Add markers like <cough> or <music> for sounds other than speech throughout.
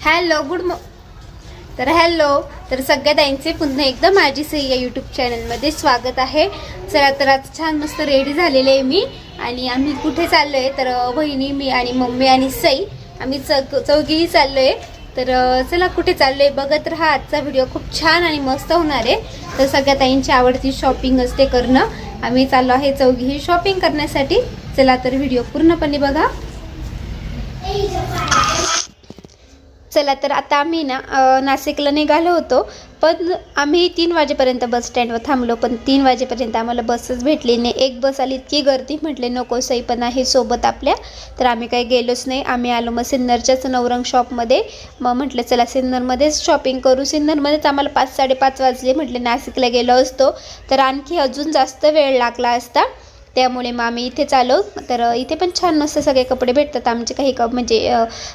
Hello good मॉ तर hello तर सगळ्या ताईंचे पुन्हा एकदा माझी सई या यूट्यूब चॅनलमध्ये स्वागत आहे. चला तर आज छान मस्त रेडी झालेले आहे मी आणि आम्ही कुठे चाललो आहे तर बहिणी मी आणि मम्मी आणि सई आम्ही चौक चौघीही चाललो आहे तर चला कुठे चाललो आहे बघत राहा. आजचा व्हिडिओ खूप छान आणि मस्त होणार आहे. तर सगळ्या ताईंची आवडती शॉपिंग असते करणं. आम्ही चाललो आहे चौघीही शॉपिंग करण्यासाठी. चला तर व्हिडिओ पूर्णपणे बघा. चला तर आता आम्ही ना नाशिकला निघालो होतो. पण आम्ही तीन वाजेपर्यंत बस स्टँडवर थांबलो. पण तीन वाजेपर्यंत आम्हाला बसच भेटली नाही. एक बस आली इतकी गर्दी. म्हटले नको सई पण आहे सोबत आपल्या. तर आम्ही काही गेलोच नाही. आम्ही आलो मग सिन्नरच्याच नवरंग शॉपमध्ये. मग म्हटलं चला सिन्नरमध्येच शॉपिंग करू. सिन्नरमध्येच आम्हाला पाच साडेपाच वाजले. म्हटले नाशिकला गेलो असतो. तर आणखी अजून जास्त वेळ लागला असता. त्यामुळे मग आम्ही इथेच आलो. तर इथे पण छान मस्त सगळे कपडे भेटतात. आमचे काही क म्हणजे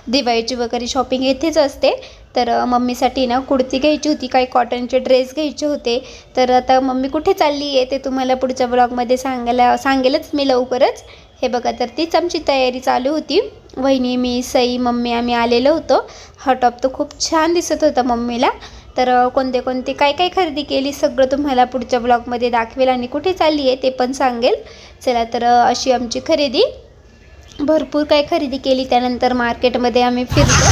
दिवाळीची वगैरे शॉपिंग इथेच असते. तर मम्मीसाठी ना कुर्ती घ्यायची होती काही कॉटनचे ड्रेस घ्यायचे होते. तर आता मम्मी कुठे चालली आहे ते तुम्हाला पुढच्या ब्लॉगमध्ये सांगायला सांगेलच मी लवकरच. हे बघा तर तीच आमची तयारी चालू होती. वहिनी मी सई मम्मी आम्ही आलेलो होतो. हा टॉप तर खूप छान दिसत होता मम्मीला. तर कोणते कोणते काय काय खरेदी केली सगळं तुम्हाला पुढच्या ब्लॉगमध्ये दाखवेल आणि कुठे चालली आहे ते पण सांगेल. चला तर अशी आमची खरेदी. भरपूर काय खरेदी केली त्यानंतर मार्केटमध्ये आम्ही फिरतो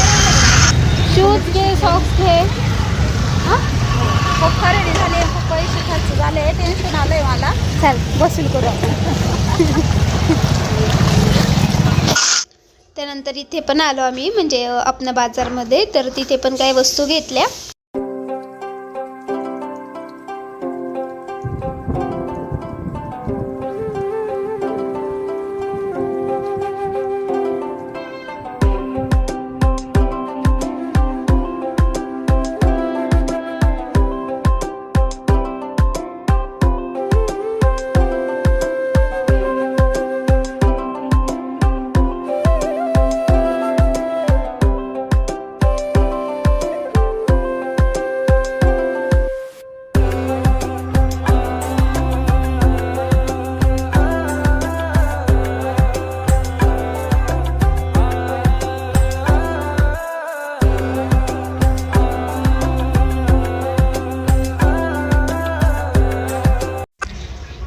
शूज घे सॉक्स घे. हां? खूप खरेदी झाली खूप पैसे खर्च झाले टेन्शन आलंय मला. चल वसूल करू आपण. <laughs> त्यानंतर इथे पण आलो आम्ही म्हणजे आपण बाजारमध्ये. तर तिथे पण काही वस्तू घेतल्या.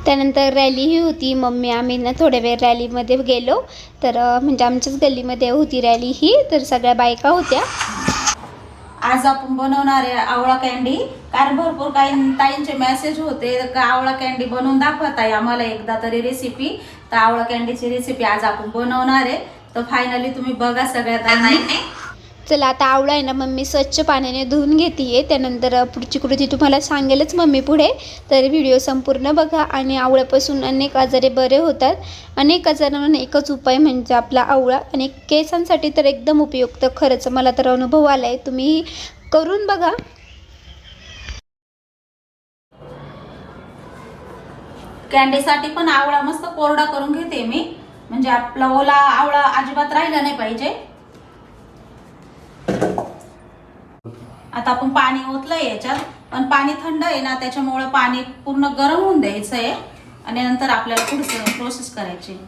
त्यानंतर रॅलीही होती. मम्मी आम्ही ना थोड्या वेळ रॅलीमध्ये गेलो. तर म्हणजे आमच्याच गल्लीमध्ये होती रॅली ही. तर सगळ्या बायका होत्या. आज आपण बनवणार आहे आवळा कॅन्डी कारण भरपूर काही ताईंचे मेसेज होते. का आवळा कॅन्डी बनवून दाखवत आहे आम्हाला एकदा तरी रेसिपी तर आवळा कॅन्डीची रेसिपी आज आपण बनवणार आहे. तर फायनली तुम्ही बघा सगळ्या ताईंनी. चला आता आवळा आहे ना मम्मी स्वच्छ पाण्याने धुवून घेते त्यानंतर पुढची कृती तुम्हाला सांगेलच मम्मी पुढे. तर व्हिडिओ संपूर्ण बघा आणि आवळ्यापासून अनेक आजारे बरे होतात. अनेक आजारांना एकच उपाय म्हणजे आपला आवळा आणि केसांसाठी तर एकदम उपयुक्त. खरंच मला तर अनुभव आला आहे तुम्ही करून बघा. कॅन्डीसाठी पण आवळा मस्त कोरडा करून घेते मी. म्हणजे आपला ओला आवळा अजिबात राहिला नाही पाहिजे. आता आपण पाणी ओतलंय याच्यात पण पाणी थंड आहे ना त्याच्यामुळं पाणी पूर्ण गरम होऊन द्यायचं आहे आणि नंतर आपल्याला पुढचं प्रोसेस करायची.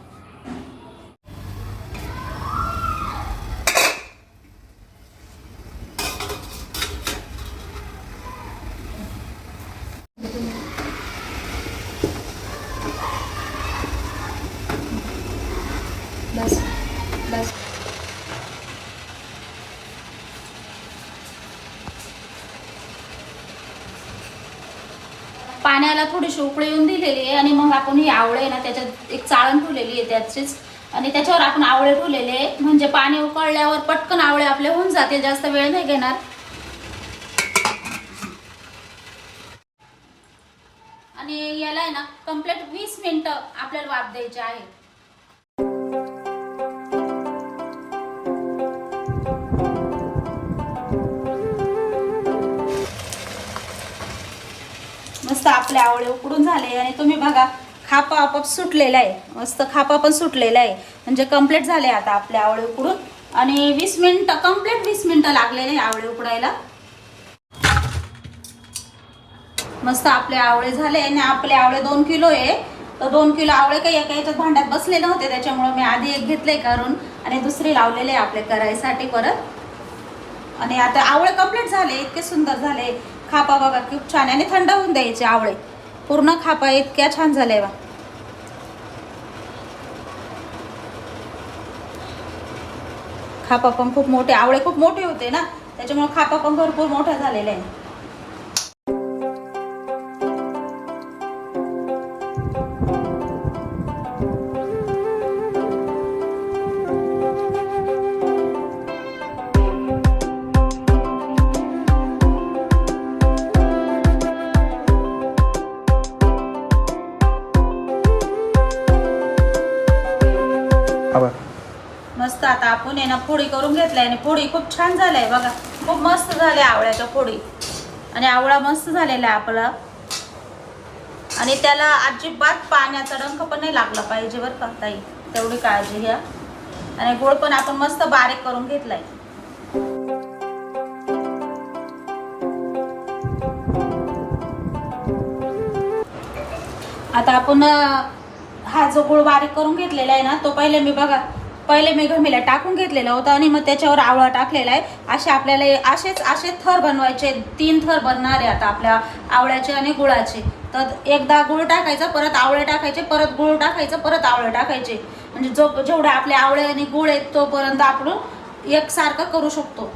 बस बस. थोडीशी उकळी येऊन दिलेली आहे आणि मग आपण ही आवळे ना त्याच्यात एक चाळण ठेवलेली आहे त्याचीच. आणि त्याच्यावर आपण आवळे ठेवलेले म्हणजे पाणी उकळल्यावर पटकन आवळे आपले होऊन जातील. जास्त वेळ नाही घेणार. आणि याला आहे ना कंप्लीट वीस मिनिटं आपल्याला वाफ द्यायची आहे. मस्त आपले आवळे उकडून झाले आणि तुम्ही बघा खापा आपोआप सुटलेला आहे. मस्त खापा पण सुटलेला आहे. म्हणजे कंप्लीट झाले आता आपले आवळे उकडून. आणि वीस मिनिटं कंप्लीट वीस मिनिटं लागलेले आवळे उकडायला. मस्त आपले आवळे झाले आणि आपले आवळे दोन किलो आहे. तर दोन किलो आवळे काही एका याच्यात भांड्यात बसले नव्हते त्याच्यामुळे मी आधी एक घेतले करून आणि दुसरे लावलेले आपले करायसाठी परत. आणि आता आवळे कंप्लीट झाले इतके सुंदर झाले. खापा बघा खूप छान आहे. आणि थंड होऊन द्यायचे आवळे. पूर्ण खापा इतक्या छान झाल्या बा. खापा पण खूप मोठे आवळे खूप मोठे होते ना. त्याच्यामुळे खापा पण भरपूर मोठ्या झालेला आहे. आता आपण आहे ना फोडी करून घेतलाय आणि फोडी खूप छान झालाय बघा. खूप मस्त झाल्या आवळ्याच्या फोडी. आणि आवळा मस्त झालेला आहे आपला. आणि त्याला अजिबात पाण्याचा रंग पण नाही लागला पाहिजे बरं का ताई. तेवढी काळजी घ्या. आणि गोड पण आपण मस्त बारीक करून घेतलाय. आता आपण हा जो गुळ बारीक करून घेतलेला आहे ना तो पहिले मी बघा पहिले मी घमीला टाकून घेतलेला होता आणि मग त्याच्यावर आवळा टाकलेला आहे. असे आपल्याला असेच असे थर बनवायचे. तीन थर बनणार आहे आता आपल्या आवळ्याचे आणि गुळाचे. तर एकदा गुळ टाकायचा परत आवळे टाकायचे परत गुळ टाकायचं परत आवळे टाकायचे. म्हणजे जो जेवढे आपले आवळे आणि गुळ आहेत तोपर्यंत आपण एकसारखं करू शकतो.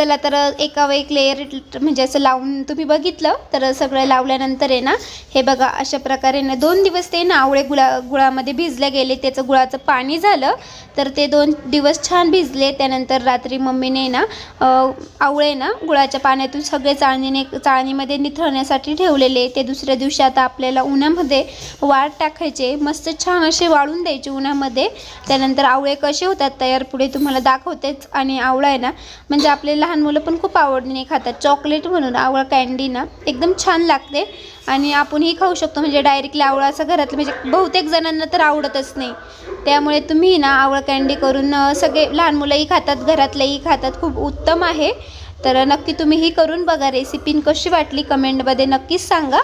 चला तर एकावर एक लेअर म्हणजे असं लावून तुम्ही बघितलं तर सगळं लावल्यानंतर आहे ना हे बघा अशा प्रकारे ना दोन दिवस ते ना आवळे गुळा गुळामध्ये भिजले गेले त्याचं गुळाचं पाणी झालं तर ते दोन दिवस छान भिजले त्यानंतर रात्री मम्मीने ना आवळे ना गुळाच्या पाण्यातून सगळे चाळणीने चाळणीमध्ये निथळण्यासाठी ठेवलेले ते दुसऱ्या दिवशी आता आपल्याला उन्हामध्ये वाढ टाकायचे मस्त छान असे वाळून द्यायचे उन्हामध्ये. त्यानंतर आवळे कसे होतात तयार पुढे तुम्हाला दाखवतेच आणि आवळा आहे ना म्हणजे आपले लहान मुलं पण खूप आवडीने खातात. चॉकलेट म्हणून आवळा कँडी ना एकदम छान लागते. आणि आपणही खाऊ शकतो. म्हणजे डायरेक्टली आवळा असं घरातलं म्हणजे बहुतेक जणांना तर आवडतच नाही. त्यामुळे तुम्ही ना आवळा कँडी करून सगळे लहान मुलंही खातात घरातलेही खातात. खूप उत्तम आहे. तर नक्की तुम्ही ही करून बघा रेसिपी कशी वाटली कमेंटमध्ये नक्कीच सांगा.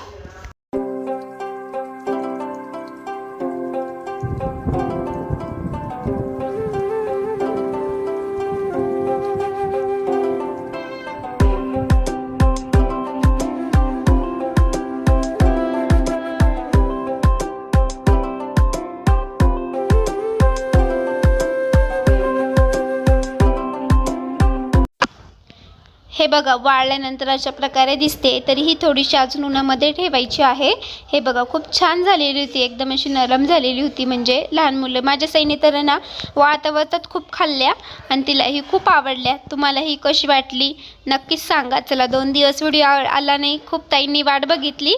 हे बघा वाळल्यानंतर अशा प्रकारे दिसते. तरी ही थोडीशी अजून उन्हामध्ये ठेवायची आहे. हे बघा खूप छान झालेली होती. एकदम अशी नरम झालेली होती. म्हणजे लहान मुलं माझ्या सैनी तर ना वाळता खूप खाल्ल्या आणि तिला ही खूप आवडल्या. तुम्हाला ही कशी वाटली? नक्कीच सांगा. चला दोन दिवस व्हिडिओ आला नाही. खूप ताईंनी वाट बघितली.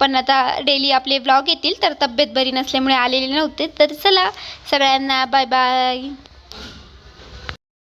पण आता डेली आपले व्लॉग येतील. तर तब्येत बरी नसल्यामुळे आलेले नव्हते. तर चला सगळ्यांना बाय बाय